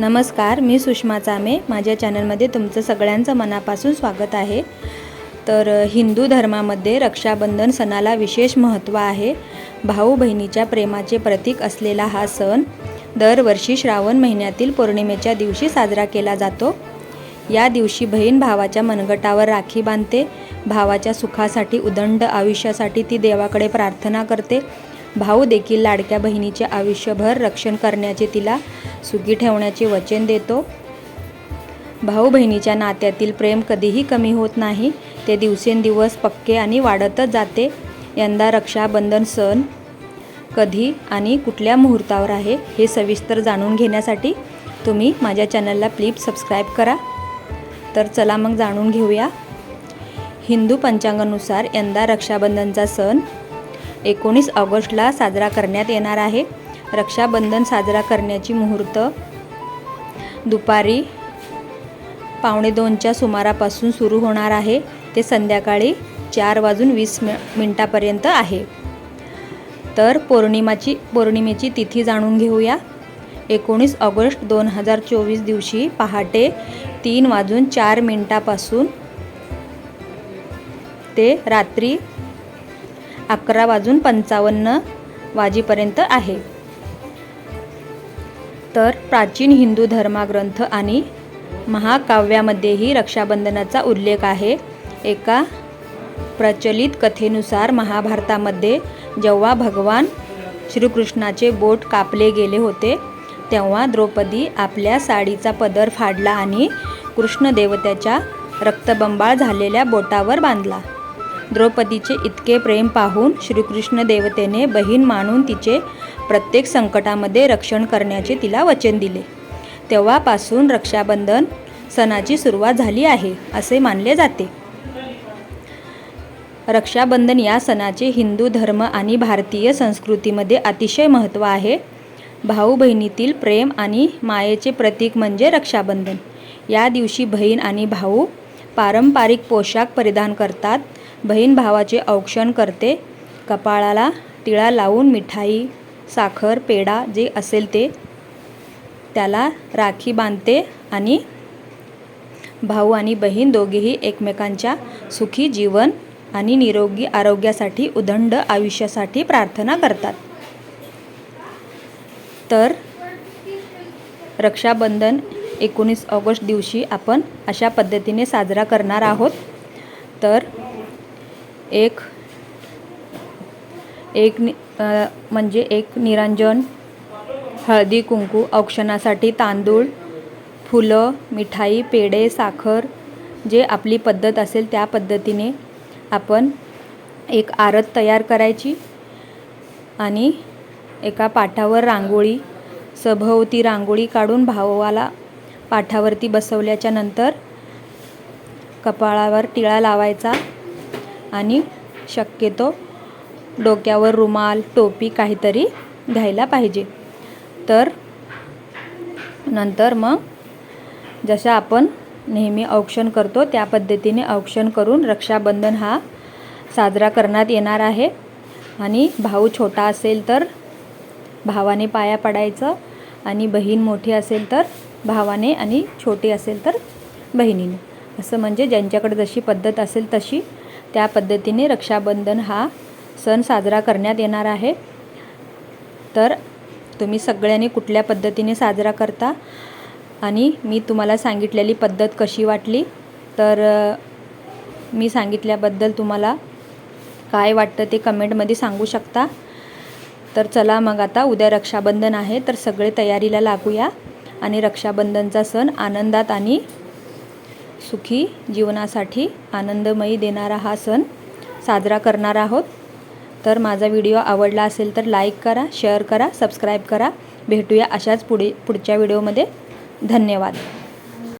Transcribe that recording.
नमस्कार मी सुषमा चामे. माझ्या चॅनलमध्ये तुमचं सगळ्यांचं मनापासून स्वागत आहे. तर हिंदू धर्मामध्ये रक्षाबंधन सणाला विशेष महत्त्व आहे. भाऊ बहिणीच्या प्रेमाचे प्रतीक असलेला हा सण दरवर्षी श्रावण महिन्यातील पौर्णिमेच्या दिवशी साजरा केला जातो. या दिवशी बहीण भावाच्या मनगटावर राखी बांधते. भावाच्या सुखासाठी उदंड आयुष्यासाठी ती देवाकडे प्रार्थना करते. भाऊ देखील लाडक्या बहिणीचे आयुष्यभर रक्षण करण्याचे तिला सुखी ठेवण्याचे वचन देतो. भाऊ बहिणीच्या नात्यातील प्रेम कधीही कमी होत नाही. ते दिवसेंदिवस पक्के आणि वाढतच जाते. यंदा रक्षाबंधन सण कधी आणि कुठल्या मुहूर्तावर आहे हे सविस्तर जाणून घेण्यासाठी तुम्ही माझ्या चॅनलला प्लीज सबस्क्राईब करा. तर चला मग जाणून घेऊया. हिंदू पंचांगानुसार यंदा रक्षाबंधनचा सण एकोणीस ऑगस्टला साजरा करण्यात येणार आहे. रक्षाबंधन साजरा करण्याची मुहूर्त दुपारी पावणे दोनच्या सुमारापासून सुरू होणार आहे. ते संध्याकाळी चार वाजून वीस मि मिनटापर्यंत आहे. तर पौर्णिमाची पौर्णिमेची तिथी जाणून घेऊया. एकोणीस ऑगस्ट दोन हजार चोवीस दिवशी पहाटे तीन वाजून चार मिनटापासून ते रात्री अकरा वाजून पंचावन्न वाजेपर्यंत आहे. तर प्राचीन हिंदू धर्मग्रंथ आणि महाकाव्यामध्येही रक्षाबंधनाचा उल्लेख आहे. एका प्रचलित कथेनुसार महाभारतामध्ये जेव्हा भगवान श्रीकृष्णाचे बोट कापले गेले होते तेव्हा द्रौपदी आपल्या साडीचा पदर फाडला आणि कृष्णदेवत्याच्या रक्तबंबाळ झालेल्या बोटावर बांधला. द्रौपदीचे इतके प्रेम पाहून श्रीकृष्ण देवतेने बहीण मानून तिचे प्रत्येक संकटामध्ये रक्षण करण्याचे तिला वचन दिले. तेव्हापासून रक्षाबंधन सणाची सुरुवात झाली आहे असे मानले जाते. रक्षाबंधन या सणाचे हिंदू धर्म आणि भारतीय संस्कृतीमध्ये अतिशय महत्त्व आहे. भाऊ बहिणीतील प्रेम आणि मायेचे प्रतीक म्हणजे रक्षाबंधन. या दिवशी बहीण आणि भाऊ पारंपरिक पोशाख परिधान करतात. बहीण भावाचे औक्षण करते. कपाळाला टिळा लावून मिठाई साखर पेढा जे असेल ते त्याला राखी बांधते आणि भाऊ आणि बहीण दोघेही एकमेकांच्या सुखी जीवन आणि निरोगी आरोग्यासाठी उदंड आयुष्यासाठी प्रार्थना करतात. तर रक्षाबंधन एकोणीस ऑगस्ट दिवशी आपण अशा पद्धतीने साजरा करणार आहोत. तर एक एक नि म्हणजे एक निरंजन हळदी कुंकू औक्षणासाठी तांदूळ फुलं मिठाई पेढे साखर जे आपली पद्धत असेल त्या पद्धतीने आपण एक आरत तयार करायची आणि एका पाठावर रांगोळी सभोवती रांगोळी काढून भावाला पाठावरती बसवल्याच्या नंतर कपाळावर टिळा लावायचा. आणि शक्यतो डोक्यावर रुमाल टोपी काहीतरी घ्यायला पाहिजे. तर नंतर मग जसं आपण नेहमी औक्षण करतो त्या पद्धतीने औक्षण करून रक्षाबंधन हा साजरा करण्यात येणार आहे. आणि भाऊ छोटा असेल तर भावाने पाया पडायचं आणि बहीण मोठी असेल तर भावाने आणि छोटी असेल तर बहिणीने. असं म्हणजे ज्यांच्याकडे जशी पद्धत असेल तशी त्या पद्धतीने रक्षाबंधन हा सण साजरा करण्यात येणार आहे. तर तुम्ही सगळ्यांनी कुठल्या पद्धतीने साजरा करता? आणि मी तुम्हाला सांगितलेली पद्धत कशी वाटली? तर मी सांगितल्याबद्दल तुम्हाला काय वाटतं ते कमेंटमध्ये सांगू शकता. तर चला मग आता उद्या रक्षाबंधन आहे तर सगळे तयारीला लागूया. आणि रक्षाबंधनचा सण आनंदात आणि सुखी जीवनासाठी आनंदमयी देणारा हा सण साजरा करणार आहोत. तर माझा व्हिडिओ आवडला असेल तर लाईक करा शेअर करा सबस्क्राईब करा. भेटूया अशाच पुढे पुढच्या व्हिडिओमध्ये. धन्यवाद.